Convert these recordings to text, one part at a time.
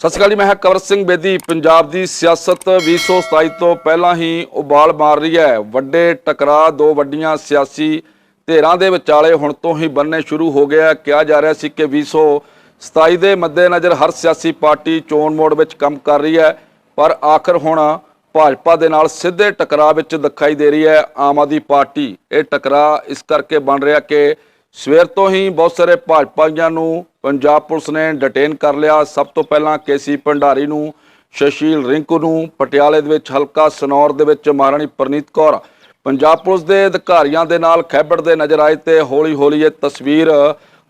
ਸਤਿ ਸ਼੍ਰੀ ਅਕਾਲ ਜੀ, ਮੈਂ ਹਾਂ ਕਵਰ ਸਿੰਘ ਬੇਦੀ। ਪੰਜਾਬ ਦੀ ਸਿਆਸਤ 2027 ਤੋਂ ਪਹਿਲਾਂ ਹੀ ਉਬਾਲ ਮਾਰ ਰਹੀ ਹੈ। ਵੱਡੇ ਟਕਰਾਅ, ਦੋ ਵੱਡੀਆਂ ਸਿਆਸੀ ਧਿਰਾਂ ਦੇ ਵਿਚਾਲੇ ਹੁਣ ਤੋਂ ਹੀ ਬੰਨੇ ਸ਼ੁਰੂ ਹੋ ਗਿਆ ਕਿਹਾ ਜਾ ਰਿਹਾ ਸੀ ਕਿ 2027 ਦੇ ਮੱਦੇਨਜ਼ਰ ਹਰ ਸਿਆਸੀ ਪਾਰਟੀ ਚੋਣ ਮੋੜ ਵਿੱਚ ਕੰਮ ਕਰ ਰਹੀ ਹੈ। ਪਰ ਆਖਰ ਹੁਣ ਭਾਜਪਾ ਦੇ ਨਾਲ ਸਿੱਧੇ ਟਕਰਾਅ ਵਿੱਚ ਦਿਖਾਈ ਦੇ ਰਹੀ ਹੈ ਆਮ ਆਦਮੀ ਪਾਰਟੀ। ਇਹ ਟਕਰਾਅ ਇਸ ਕਰਕੇ ਬਣ ਰਿਹਾ ਕਿ ਸਵੇਰ ਤੋਂ ਹੀ ਬਹੁਤ ਸਾਰੇ ਭਾਜਪਾਈਆਂ ਨੂੰ ਪੰਜਾਬ ਪੁਲਿਸ ਨੇ ਡਿਟੇਨ ਕਰ ਲਿਆ। ਸਭ ਤੋਂ ਪਹਿਲਾਂ ਕੇਸੀ ਭੰਡਾਰੀ ਨੂੰ, ਸ਼ਸ਼ੀਲ ਰਿੰਕੂ ਨੂੰ, ਪਟਿਆਲੇ ਦੇ ਵਿੱਚ ਹਲਕਾ ਸਨੌਰ ਦੇ ਵਿੱਚ ਮਹਾਰਾਣੀ ਪ੍ਰਨੀਤ ਕੌਰ। ਪੰਜਾਬ ਪੁਲਿਸ ਦੇ ਅਧਿਕਾਰੀਆਂ ਦੇ ਨਾਲ ਖੈਬੜ ਦੇ ਨਜ਼ਰ ਆਏ ਤੇ ਹੌਲੀ-ਹੌਲੀ ਇਹ ਤਸਵੀਰ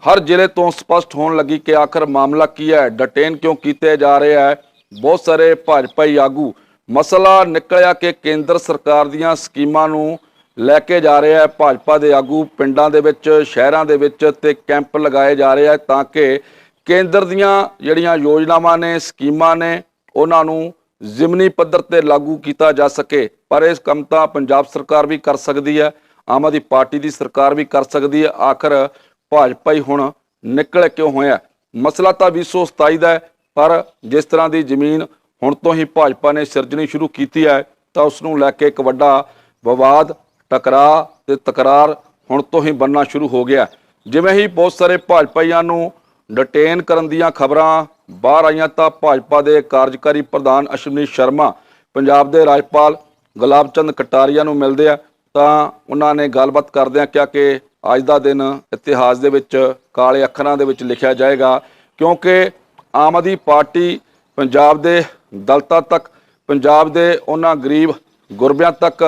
ਹਰ ਜ਼ਿਲ੍ਹੇ ਤੋਂ ਸਪਸ਼ਟ ਹੋਣ ਲੱਗੀ ਕਿ ਆਖਰ ਮਾਮਲਾ ਕੀ ਹੈ। ਡਿਟੇਨ ਕਿਉਂ ਕੀਤੇ ਜਾ ਰਹੇ ਹੈ? ਬਹੁਤ ਸਾਰੇ ਭਾਜਪਾਈ ਆਗੂ। ਮਸਲਾ ਨਿਕਲਿਆ ਕਿ ਕੇਂਦਰ ਸਰਕਾਰ ਦੀਆਂ ਸਕੀਮਾਂ ਨੂੰ ਲੈ ਕੇ ਜਾ ਰਿਹਾ ਹੈ ਭਾਜਪਾ ਦੇ ਆਗੂ। ਪਿੰਡਾਂ ਦੇ ਵਿੱਚ, ਸ਼ਹਿਰਾਂ ਦੇ ਵਿੱਚ ਤੇ ਕੈਂਪ ਲਗਾਏ ਜਾ ਰਹੇ ਆ ਤਾਂ ਕਿ ਕੇਂਦਰ ਦੀਆਂ ਜਿਹੜੀਆਂ ਯੋਜਨਾਵਾਂ ਨੇ, ਸਕੀਮਾਂ ਨੇ, ਉਹਨਾਂ ਨੂੰ ਜ਼ਿਮਨੀ ਪੱਧਰ ਤੇ ਲਾਗੂ ਕੀਤਾ ਜਾ ਸਕੇ। ਪਰ ਇਸ ਕੰਮ ਤਾਂ ਪੰਜਾਬ ਸਰਕਾਰ ਵੀ ਕਰ ਸਕਦੀ ਹੈ, ਆਮ ਆਦਮੀ ਪਾਰਟੀ ਦੀ ਸਰਕਾਰ ਵੀ ਕਰ ਸਕਦੀ ਹੈ। ਆਖਰ ਭਾਜਪਾ ਹੀ ਹੁਣ ਨਿਕਲ ਕਿਉਂ ਹੋਇਆ? ਮਸਲਾ ਤਾਂ 2027 ਦਾ ਹੈ, ਪਰ ਜਿਸ ਤਰ੍ਹਾਂ ਦੀ ਜ਼ਮੀਨ ਹੁਣ ਤੋਂ ਹੀ ਭਾਜਪਾ ਨੇ ਸਿਰਜਣੀ ਸ਼ੁਰੂ ਕੀਤੀ ਹੈ, ਤਾਂ ਉਸ ਨੂੰ ਲੈ ਕੇ ਇੱਕ ਵੱਡਾ ਵਿਵਾਦ ਟਕਰਾਅ ਤੇ ਤਕਰਾਰ ਹੁਣ ਤੋਂ ਹੀ ਬੰਨਣਾ ਸ਼ੁਰੂ ਹੋ ਗਿਆ। ਜਿਵੇਂ ਹੀ ਬਹੁਤ ਸਾਰੇ ਭਾਜਪਾਈਆਂ ਨੂੰ ਡਿਟੇਨ ਕਰਨ ਦੀਆਂ ਖਬਰਾਂ ਬਾਹਰ ਆਈਆਂ ਤਾਂ ਭਾਜਪਾ ਦੇ ਕਾਰਜਕਾਰੀ ਪ੍ਰਧਾਨ ਅਸ਼ਵਨੀ ਸ਼ਰਮਾ, ਪੰਜਾਬ ਦੇ ਰਾਜਪਾਲ ਗੁਲਾਬ ਚੰਦ ਕਟਾਰੀਆ ਨੂੰ ਮਿਲਦੇ ਆ ਤਾਂ ਉਹਨਾਂ ਨੇ ਗੱਲਬਾਤ ਕਰਦਿਆਂ ਕਿਹਾ ਕਿ ਅੱਜ ਦਾ ਦਿਨ ਇਤਿਹਾਸ ਦੇ ਵਿੱਚ ਕਾਲੇ ਅੱਖਰਾਂ ਦੇ ਵਿੱਚ ਲਿਖਿਆ ਜਾਏਗਾ ਕਿਉਂਕਿ ਆਮ ਆਦਮੀ ਪਾਰਟੀ ਪੰਜਾਬ ਦੇ ਦਲਤਾਂ ਤੱਕ, ਪੰਜਾਬ ਦੇ ਉਹਨਾਂ ਗਰੀਬ ਗੁਰਬਿਆਂ ਤੱਕ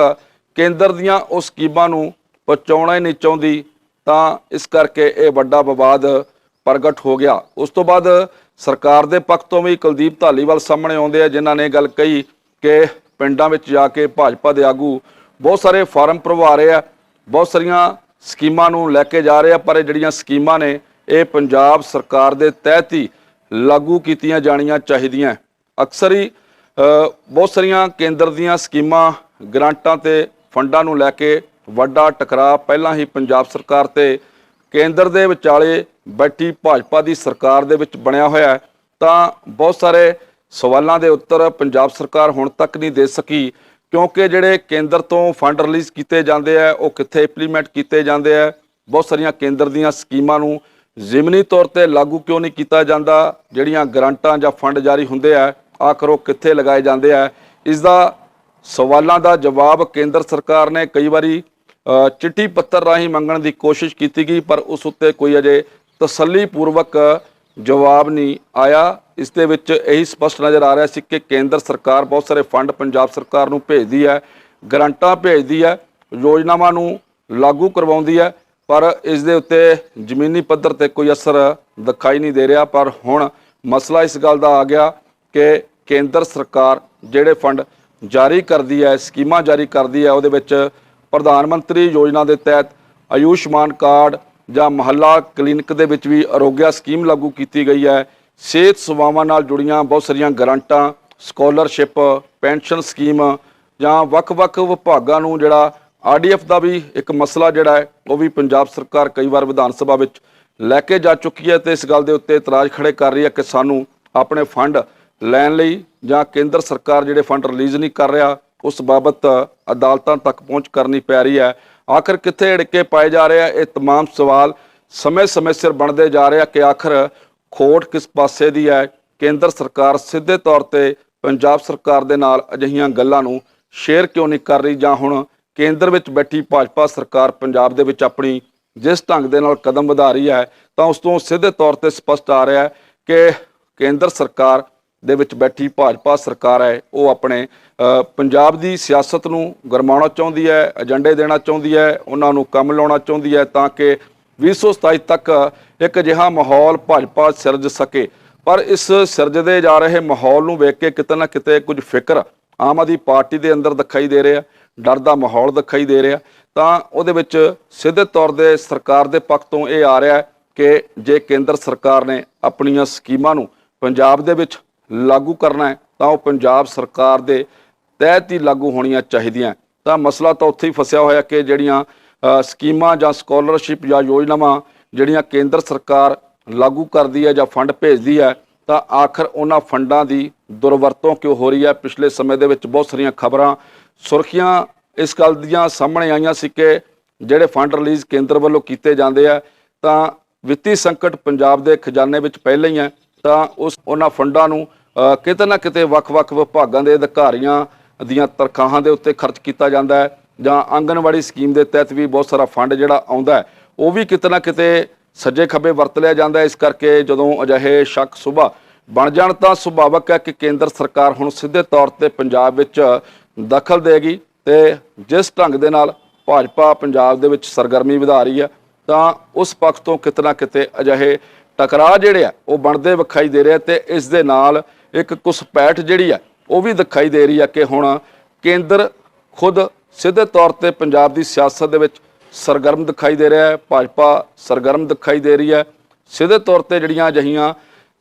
ਕੇਂਦਰ ਦੀਆਂ ਉਸ ਸਕੀਮਾਂ ਨੂੰ ਪਹੁੰਚਾਉਣਾ ਹੀ ਨਹੀਂ ਚਾਹੁੰਦੀ, ਤਾਂ ਇਸ ਕਰਕੇ ਇਹ ਵੱਡਾ ਵਿਵਾਦ ਪ੍ਰਗਟ ਹੋ ਗਿਆ। ਉਸ ਤੋਂ ਬਾਅਦ ਸਰਕਾਰ ਦੇ ਪੱਖ ਤੋਂ ਵੀ ਕੁਲਦੀਪ ਧਾਲੀਵਾਲ ਸਾਹਮਣੇ ਆਉਂਦੇ ਆ, ਜਿਨ੍ਹਾਂ ਨੇ ਗੱਲ ਕਹੀ ਕਿ ਪਿੰਡਾਂ ਵਿੱਚ ਜਾ ਕੇ ਭਾਜਪਾ ਦੇ ਆਗੂ ਬਹੁਤ ਸਾਰੇ ਫਾਰਮ ਭਰਵਾ ਰਹੇ ਆ, ਬਹੁਤ ਸਾਰੀਆਂ ਸਕੀਮਾਂ ਨੂੰ ਲੈ ਕੇ ਜਾ ਰਹੇ ਆ, ਪਰ ਇਹ ਜਿਹੜੀਆਂ ਸਕੀਮਾਂ ਨੇ, ਇਹ ਪੰਜਾਬ ਸਰਕਾਰ ਦੇ ਤਹਿਤ ਹੀ ਲਾਗੂ ਕੀਤੀਆਂ ਜਾਣੀਆਂ ਚਾਹੀਦੀਆਂ। ਅਕਸਰ ਹੀ ਬਹੁਤ ਸਾਰੀਆਂ ਕੇਂਦਰ ਦੀਆਂ ਸਕੀਮਾਂ ਗ੍ਰਾਂਟਾਂ ਤੇ ਫੰਡਾਂ ਨੂੰ ਲੈ ਕੇ ਵੱਡਾ ਟਕਰਾਅ ਪਹਿਲਾਂ ਹੀ ਪੰਜਾਬ ਸਰਕਾਰ ਤੇ ਕੇਂਦਰ ਦੇ ਵਿਚਾਲੇ ਬੈਠੀ ਭਾਜਪਾ ਦੀ ਸਰਕਾਰ ਦੇ ਵਿੱਚ ਬਣਿਆ ਹੋਇਆ ਤਾਂ ਬਹੁਤ ਸਾਰੇ ਸਵਾਲਾਂ ਦੇ ਉੱਤਰ ਪੰਜਾਬ ਸਰਕਾਰ ਹੁਣ ਤੱਕ ਨਹੀਂ ਦੇ ਸਕੀ, ਕਿਉਂਕਿ ਜਿਹੜੇ ਕੇਂਦਰ ਤੋਂ ਫੰਡ ਰਿਲੀਜ਼ ਕੀਤੇ ਜਾਂਦੇ ਆ, ਉਹ ਕਿੱਥੇ ਇੰਪਲੀਮੈਂਟ ਕੀਤੇ ਜਾਂਦੇ ਆ, ਬਹੁਤ ਸਾਰੀਆਂ ਕੇਂਦਰ ਦੀਆਂ ਸਕੀਮਾਂ ਨੂੰ ਜ਼ਿਮਨੀ ਤੌਰ ਤੇ ਲਾਗੂ ਕਿਉਂ ਨਹੀਂ ਕੀਤਾ ਜਾਂਦਾ, ਜਿਹੜੀਆਂ ਗ੍ਰਾਂਟਾਂ ਜਾਂ ਫੰਡ ਜਾਰੀ ਹੁੰਦੇ ਆ, ਆਖਰ ਉਹ ਕਿੱਥੇ ਲਗਾਏ ਜਾਂਦੇ ਆ ਇਸ ਦਾ ਸਵਾਲਾਂ ਦਾ ਜਵਾਬ ਕੇਂਦਰ ਸਰਕਾਰ ਨੇ ਕਈ ਵਾਰੀ ਚਿੱਠੀ ਪੱਤਰ ਰਾਹੀਂ ਮੰਗਣ ਦੀ ਕੋਸ਼ਿਸ਼ ਕੀਤੀ ਗਈ, ਪਰ ਉਸ ਉੱਤੇ ਕੋਈ ਅਜੇ ਤਸੱਲੀ ਪੂਰਵਕ ਜਵਾਬ ਨਹੀਂ ਆਇਆ। ਇਸ ਦੇ ਵਿੱਚ ਇਹੀ ਸਪਸ਼ਟ ਨਜ਼ਰ ਆ ਰਿਹਾ ਸੀ ਕਿ ਕੇਂਦਰ ਸਰਕਾਰ ਬਹੁਤ ਸਾਰੇ ਫੰਡ ਪੰਜਾਬ ਸਰਕਾਰ ਨੂੰ ਭੇਜਦੀ ਹੈ, ਗਰੰਟਾਂ ਭੇਜਦੀ ਹੈ, ਯੋਜਨਾਵਾਂ ਨੂੰ ਲਾਗੂ ਕਰਵਾਉਂਦੀ ਹੈ, ਪਰ ਇਸ ਦੇ ਉੱਤੇ ਜ਼ਮੀਨੀ ਪੱਧਰ ਤੇ ਕੋਈ ਅਸਰ ਦਿਖਾਈ ਨਹੀਂ ਦੇ ਰਿਹਾ। ਪਰ ਹੁਣ ਮਸਲਾ ਇਸ ਗੱਲ ਦਾ ਆ ਗਿਆ ਕਿ ਕੇਂਦਰ ਸਰਕਾਰ ਜਿਹੜੇ ਫੰਡ ਜਾਰੀ ਕਰਦੀ ਹੈ, ਸਕੀਮਾਂ ਜਾਰੀ ਕਰਦੀ ਹੈ, ਉਹਦੇ ਵਿੱਚ ਪ੍ਰਧਾਨ ਮੰਤਰੀ ਯੋਜਨਾ ਦੇ ਤਹਿਤ ਆਯੁਸ਼ਮਾਨ ਕਾਰਡ ਜਾਂ ਮਹੱਲਾ ਕਲੀਨਿਕ ਦੇ ਵਿੱਚ ਵੀ ਅਰੋਗਿਆ ਸਕੀਮ ਲਾਗੂ ਕੀਤੀ ਗਈ ਹੈ। ਸਿਹਤ ਸੇਵਾਵਾਂ ਨਾਲ ਜੁੜੀਆਂ ਬਹੁਤ ਸਾਰੀਆਂ ਗਰੰਟਾਂ, ਸਕਾਲਰਸ਼ਿਪ, ਪੈਨਸ਼ਨ ਸਕੀਮ ਜਾਂ ਵੱਖ-ਵੱਖ ਵਿਭਾਗਾਂ ਨੂੰ ਜਿਹੜਾ ਆਰਡੀਐਫ ਦਾ ਵੀ ਇੱਕ ਮਸਲਾ ਜਿਹੜਾ ਹੈ, ਉਹ ਵੀ ਪੰਜਾਬ ਸਰਕਾਰ ਕਈ ਵਾਰ ਵਿਧਾਨ ਸਭਾ ਵਿੱਚ ਲੈ ਕੇ ਜਾ ਚੁੱਕੀ ਹੈ ਤੇ ਇਸ ਗੱਲ ਦੇ ਉੱਤੇ ਇਤਰਾਜ਼ ਖੜੇ ਕਰ ਰਹੀ ਹੈ ਕਿ ਸਾਨੂੰ ਆਪਣੇ ਫੰਡ ਲੈਣ ਲਈ ਜਾਂ ਕੇਂਦਰ ਸਰਕਾਰ ਜਿਹੜੇ ਫੰਡ ਰਿਲੀਜ਼ ਨਹੀਂ ਕਰ ਰਿਹਾ ਉਸ ਬਾਬਤ ਅਦਾਲਤਾਂ ਤੱਕ ਪਹੁੰਚ ਕਰਨੀ ਪੈ ਰਹੀ ਹੈ ਆਖਰ ਕਿੱਥੇ ਢਿੱਕੇ ਪਾਏ ਜਾ ਰਹੇ ਆ ਇਹ तमाम ਸਵਾਲ ਸਮੇਂ-ਸਮੇਂ ਸਿਰ ਬਣਦੇ ਜਾ ਰਹੇ ਆ ਕਿ ਆਖਰ ਖੋਟ ਕਿਸ ਪਾਸੇ ਦੀ ਹੈ ਕੇਂਦਰ ਸਰਕਾਰ ਸਿੱਧੇ ਤੌਰ ਤੇ ਪੰਜਾਬ ਸਰਕਾਰ ਦੇ ਨਾਲ ਅਜਿਹੀਆਂ ਗੱਲਾਂ ਨੂੰ ਸ਼ੇਅਰ ਕਿਉਂ ਨਹੀਂ ਕਰ ਰਹੀ ਜਾਂ ਹੁਣ ਕੇਂਦਰ ਵਿੱਚ ਬੈਠੀ ਭਾਜਪਾ ਸਰਕਾਰ ਪੰਜਾਬ ਦੇ ਵਿੱਚ ਆਪਣੀ ਜਿਸ ਢੰਗ ਦੇ ਨਾਲ ਕਦਮ ਵਧਾ ਰਹੀ ਹੈ ਤਾਂ ਉਸ ਤੋਂ ਸਿੱਧੇ ਤੌਰ ਤੇ ਸਪਸ਼ਟ ਆ ਰਿਹਾ ਹੈ ਕਿ ਕੇਂਦਰ ਸਰਕਾਰ ਦੇ ਵਿੱਚ ਬੈਠੀ ਭਾਜਪਾ ਸਰਕਾਰ ਹੈ, ਉਹ ਆਪਣੇ ਪੰਜਾਬ ਦੀ ਸਿਆਸਤ ਨੂੰ ਗਰਮਾਉਣਾ ਚਾਹੁੰਦੀ ਹੈ, ਏਜੰਡੇ ਦੇਣਾ ਚਾਹੁੰਦੀ ਹੈ, ਉਹਨਾਂ ਨੂੰ ਕੰਮ ਲਾਉਣਾ ਚਾਹੁੰਦੀ ਹੈ ਤਾਂ ਕਿ 2027 ਤੱਕ ਇੱਕ ਅਜਿਹਾ ਮਾਹੌਲ ਭਾਜਪਾ ਸਿਰਜ ਸਕੇ। ਪਰ ਇਸ ਸਿਰਜਦੇ ਜਾ ਰਹੇ ਮਾਹੌਲ ਨੂੰ ਵੇਖ ਕੇ ਕਿਤੇ ਨਾ ਕਿਤੇ ਕੁਝ ਫਿਕਰ ਆਮ ਆਦਮੀ ਪਾਰਟੀ ਦੇ ਅੰਦਰ ਦਿਖਾਈ ਦੇ ਰਿਹਾ, ਡਰ ਦਾ ਮਾਹੌਲ ਦਿਖਾਈ ਦੇ ਰਿਹਾ। ਤਾਂ ਉਹਦੇ ਵਿੱਚ ਸਿੱਧੇ ਤੌਰ ਤੇ ਸਰਕਾਰ ਦੇ ਪੱਖ ਤੋਂ ਇਹ ਆ ਰਿਹਾ ਕਿ ਜੇ ਕੇਂਦਰ ਸਰਕਾਰ ਨੇ ਆਪਣੀਆਂ ਸਕੀਮਾਂ ਨੂੰ ਪੰਜਾਬ ਦੇ ਵਿੱਚ ਲਾਗੂ ਕਰਨਾ ਹੈ, ਤਾਂ ਉਹ ਪੰਜਾਬ ਸਰਕਾਰ ਦੇ ਤਹਿਤ ਹੀ ਲਾਗੂ ਹੋਣੀਆਂ ਚਾਹੀਦੀਆਂ ਤਾਂ ਮਸਲਾ ਤਾਂ ਉੱਥੇ ਹੀ ਫਸਿਆ ਹੋਇਆ ਕਿ ਜਿਹੜੀਆਂ ਸਕੀਮਾਂ ਜਾਂ ਸਕਾਲਰਸ਼ਿਪ ਜਾਂ ਯੋਜਨਾਵਾਂ ਜਿਹੜੀਆਂ ਕੇਂਦਰ ਸਰਕਾਰ ਲਾਗੂ ਕਰਦੀ ਹੈ ਜਾਂ ਫੰਡ ਭੇਜਦੀ ਹੈ, ਤਾਂ ਆਖਰ ਉਹਨਾਂ ਫੰਡਾਂ ਦੀ ਦੁਰਵਰਤੋਂ ਕਿਉਂ ਹੋ ਰਹੀ ਹੈ? ਪਿਛਲੇ ਸਮੇਂ ਦੇ ਵਿੱਚ ਬਹੁਤ ਸਾਰੀਆਂ ਖਬਰਾਂ ਸੁਰਖੀਆਂ ਇਸ ਗੱਲ ਦੀਆਂ ਸਾਹਮਣੇ ਆਈਆਂ ਸੀ ਕਿ ਜਿਹੜੇ ਫੰਡ ਰਿਲੀਜ਼ ਕੇਂਦਰ ਵੱਲੋਂ ਕੀਤੇ ਜਾਂਦੇ ਆ, ਤਾਂ ਵਿੱਤੀ ਸੰਕਟ ਪੰਜਾਬ ਦੇ ਖਜ਼ਾਨੇ ਵਿੱਚ ਪਹਿਲਾਂ ਹੀ ਹੈ। ਤਾਂ ਉਸ ਉਹਨਾਂ ਫੰਡਾਂ ਨੂੰ ਕਿਤੇ ਨਾ ਕਿਤੇ ਵੱਖ-ਵੱਖ ਵਿਭਾਗਾਂ ਦੇ ਅਧਿਕਾਰੀਆਂ ਦੀਆਂ ਤਨਖਾਹਾਂ ਦੇ ਉੱਤੇ ਖਰਚ ਕੀਤਾ ਜਾਂਦਾ ਹੈ ਜਾਂ ਆਂਗਨਵਾੜੀ ਸਕੀਮ ਦੇ ਤਹਿਤ ਵੀ ਬਹੁਤ ਸਾਰਾ ਫੰਡ ਜਿਹੜਾ ਆਉਂਦਾ ਹੈ, ਉਹ ਵੀ ਕਿਤੇ ਨਾ ਕਿਤੇ ਸੱਜੇ ਖੱਬੇ ਵਰਤ ਲਿਆ ਜਾਂਦਾ ਇਸ ਕਰਕੇ ਜਦੋਂ ਅਜਿਹੇ ਸ਼ੱਕ ਸੁਭਾ ਬਣ ਜਾਣ ਤਾਂ ਸੁਭਾਵਕ ਹੈ ਕਿ ਕੇਂਦਰ ਸਰਕਾਰ ਹੁਣ ਸਿੱਧੇ ਤੌਰ ਤੇ ਪੰਜਾਬ ਵਿੱਚ ਦਖਲ ਦੇਗੀ ਤੇ ਜਿਸ ਢੰਗ ਦੇ ਨਾਲ ਭਾਜਪਾ ਪੰਜਾਬ ਦੇ ਵਿੱਚ ਸਰਗਰਮੀ ਵਧਾ ਰਹੀ ਹੈ, ਤਾਂ ਉਸ ਪੱਖ ਤੋਂ ਕਿਤੇ ਨਾ ਕਿਤੇ ਅਜਿਹੇ ਟਕਰਾਅ ਜਿਹੜੇ ਆ, ਉਹ ਬਣਦੇ ਵਿਖਾਈ ਦੇ ਰਹੇ ਆ ਤੇ ਇਸ ਦੇ ਨਾਲ ਇੱਕ ਘੁਸਪੈਠ ਜਿਹੜੀ ਆ, ਉਹ ਵੀ ਦਿਖਾਈ ਦੇ ਰਹੀ ਆ ਕਿ ਹੁਣ ਕੇਂਦਰ ਖੁਦ ਸਿੱਧੇ ਤੌਰ ਤੇ ਪੰਜਾਬ ਦੀ ਸਿਆਸਤ ਦੇ ਵਿੱਚ ਸਰਗਰਮ ਦਿਖਾਈ ਦੇ ਰਿਹਾ ਹੈ, ਭਾਜਪਾ ਸਰਗਰਮ ਦਿਖਾਈ ਦੇ ਰਹੀ ਹੈ। ਸਿੱਧੇ ਤੌਰ ਤੇ ਜਿਹੜੀਆਂ ਅਜਿਹੀਆਂ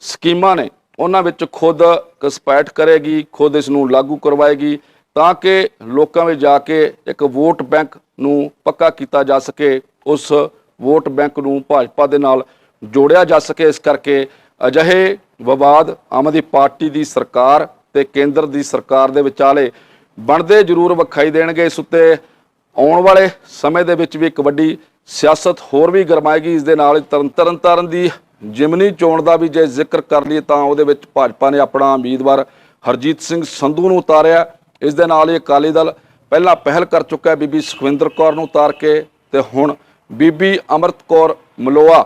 ਸਕੀਮਾਂ ਨੇ, ਉਹਨਾਂ ਵਿੱਚ ਖੁਦ ਘੁਸਪੈਠ ਕਰੇਗੀ, ਖੁਦ ਇਸ ਨੂੰ ਲਾਗੂ ਕਰਵਾਏਗੀ ਤਾਂ ਕਿ ਲੋਕਾਂ ਵਿੱਚ ਜਾ ਕੇ ਇੱਕ ਵੋਟ ਬੈਂਕ ਨੂੰ ਪੱਕਾ ਕੀਤਾ ਜਾ ਸਕੇ, ਉਸ ਵੋਟ ਬੈਂਕ ਨੂੰ ਭਾਜਪਾ ਦੇ ਨਾਲ ਜੋੜਿਆ ਜਾ ਸਕੇ। ਇਸ ਕਰਕੇ ਅਜਿਹੇ ਵਿਵਾਦ ਆਮ ਆਦਮੀ ਪਾਰਟੀ ਦੀ ਸਰਕਾਰ ਤੇ ਕੇਂਦਰ ਦੀ ਸਰਕਾਰ ਦੇ ਵਿਚਾਲੇ ਬਣਦੇ ਜ਼ਰੂਰ ਵਿਖਾਈ ਦੇਣਗੇ। ਇਸ ਉੱਤੇ ਆਉਣ ਵਾਲੇ ਸਮੇਂ ਦੇ ਵਿੱਚ ਵੀ ਇੱਕ ਵੱਡੀ ਸਿਆਸਤ ਹੋਰ ਵੀ ਗਰਮਾਏਗੀ। ਇਸ ਦੇ ਨਾਲ ਹੀ ਤਰਨ ਤਰਨ ਤਾਰਨ ਦੀ ਜਿਮਨੀ ਚੋਣ ਦਾ ਵੀ ਜੇ ਜ਼ਿਕਰ ਕਰ ਲਈਏ ਤਾਂ ਉਹਦੇ ਵਿੱਚ ਭਾਜਪਾ ਨੇ ਆਪਣਾ ਉਮੀਦਵਾਰ ਹਰਜੀਤ ਸਿੰਘ ਸੰਧੂ ਨੂੰ ਉਤਾਰਿਆ। ਇਸ ਦੇ ਨਾਲ ਹੀ ਅਕਾਲੀ ਦਲ ਪਹਿਲਾਂ ਪਹਿਲ ਕਰ ਚੁੱਕਾ ਬੀਬੀ ਸੁਖਵਿੰਦਰ ਕੌਰ ਨੂੰ ਉਤਾਰ ਕੇ ਤੇ ਹੁਣ ਬੀਬੀ ਅਮਰਤ ਕੌਰ ਮਲੋਆ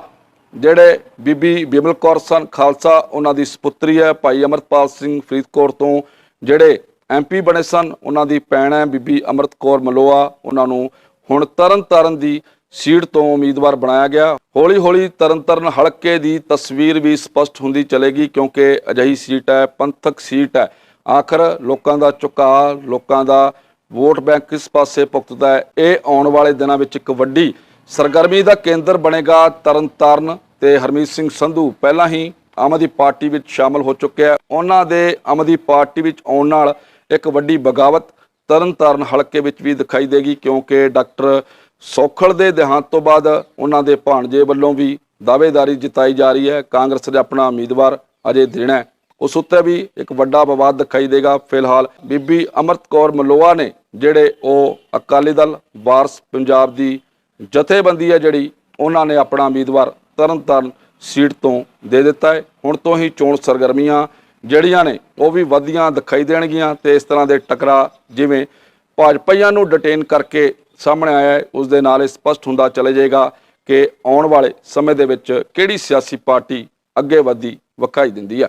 ਜਿਹੜੇ ਬੀਬੀ ਬਿਮਲ ਕੌਰ ਸਨ, ਖਾਲਸਾ ਉਹਨਾਂ ਦੀ ਸੁਪੁੱਤਰੀ ਹੈ, ਭਾਈ ਅਮਰਤਪਾਲ ਸਿੰਘ ਫਰੀਦਕੋਟ ਤੋਂ ਜਿਹੜੇ ਐਮਪੀ ਬਣੇ ਸਨ, ਉਹਨਾਂ ਦੀ ਭੈਣ ਹੈ ਬੀਬੀ ਅਮਰਤ ਕੌਰ ਮਲੋਆ। ਉਹਨਾਂ ਨੂੰ ਹੁਣ ਤਰਨ ਤਾਰਨ ਦੀ ਸੀਟ ਤੋਂ ਉਮੀਦਵਾਰ ਬਣਾਇਆ ਗਿਆ। ਹੌਲੀ ਹੌਲੀ ਤਰਨ ਤਾਰਨ ਹਲਕੇ ਦੀ ਤਸਵੀਰ ਵੀ ਸਪਸ਼ਟ ਹੁੰਦੀ ਚਲੇਗੀ ਕਿਉਂਕਿ ਅਜਿਹੀ ਸੀਟ ਹੈ, ਪੰਥਕ ਸੀਟ ਹੈ। ਆਖਰ ਲੋਕਾਂ ਦਾ ਝੁਕਾਅ, ਲੋਕਾਂ ਦਾ ਵੋਟ ਬੈਂਕ ਕਿਸ ਪਾਸੇ ਭੁਗਤਦਾ ਹੈ? ਇਹ ਆਉਣ ਵਾਲੇ ਦਿਨਾਂ ਵਿੱਚ ਇੱਕ ਵੱਡੀ ਸਰਗਰਮੀ ਦਾ ਕੇਂਦਰ ਬਣੇਗਾ ਤਰਨਤਾਰਨ। ਤੇ ਹਰਮੀਤ ਸਿੰਘ ਸੰਧੂ ਪਹਿਲਾਂ ਹੀ ਆਮ ਆਦਮੀ ਪਾਰਟੀ ਵਿੱਚ ਸ਼ਾਮਲ ਹੋ ਚੁੱਕਿਆ ਉਹਨਾਂ ਦੇ ਆਮ ਆਦਮੀ ਪਾਰਟੀ ਵਿੱਚ ਆਉਣ ਨਾਲ ਇੱਕ ਵੱਡੀ ਬਗਾਵਤ ਤਰਨਤਾਰਨ ਹਲਕੇ ਵਿੱਚ ਵੀ ਦਿਖਾਈ ਦੇਗੀ, ਕਿਉਂਕਿ ਡਾਕਟਰ ਸੌਖਲ ਦੇ ਦੇਹਾਂਤ ਤੋਂ ਬਾਅਦ ਉਹਨਾਂ ਦੇ ਭਾਣਜੇ ਵੱਲੋਂ ਵੀ ਦਾਅਵੇਦਾਰੀ ਜਤਾਈ ਜਾ ਰਹੀ ਹੈ। ਕਾਂਗਰਸ ਨੇ ਆਪਣਾ ਉਮੀਦਵਾਰ ਅਜੇ ਦੇਣਾ ਉਸ ਉੱਤੇ ਵੀ ਇੱਕ ਵੱਡਾ ਵਿਵਾਦ ਦਿਖਾਈ ਦੇਗਾ। ਫਿਲਹਾਲ ਬੀਬੀ ਅਮਰਤ ਕੌਰ ਮਲੋਆ ਨੇ ਜਿਹੜੇ ਉਹ ਅਕਾਲੀ ਦਲ, ਵਾਰਸ ਪੰਜਾਬ ਦੀ ਜਥੇਬੰਦੀ ਹੈ ਜਿਹੜੀ, ਉਹਨਾਂ ਨੇ ਆਪਣਾ ਉਮੀਦਵਾਰ ਤਰਨਤਾਰਨ ਸੀਟ ਤੋਂ ਦੇ ਦਿੱਤਾ ਹੈ। ਹੁਣ ਤੋਂ ਹੀ ਚੋਣ ਸਰਗਰਮੀਆਂ ਜਿਹੜੀਆਂ ਨੇ, ਉਹ ਵੀ ਵਧੀਆਂ ਦਿਖਾਈ ਦੇਣਗੀਆਂ ਤੇ ਇਸ ਤਰ੍ਹਾਂ ਦੇ ਟਕਰਾ ਜਿਵੇਂ ਭਾਜਪਾਈਆਂ ਨੂੰ ਡਿਟੇਨ ਕਰਕੇ ਸਾਹਮਣੇ ਆਇਆ ਹੈ, ਉਸ ਦੇ ਨਾਲ ਇਹ ਸਪਸ਼ਟ ਹੁੰਦਾ ਚਲੇ ਜਾਏਗਾ ਕਿ ਆਉਣ ਵਾਲੇ ਸਮੇਂ ਦੇ ਵਿੱਚ ਕਿਹੜੀ ਸਿਆਸੀ ਪਾਰਟੀ ਅੱਗੇ ਵਧਦੀ ਵਿਖਾਈ ਦਿੰਦੀ ਹੈ।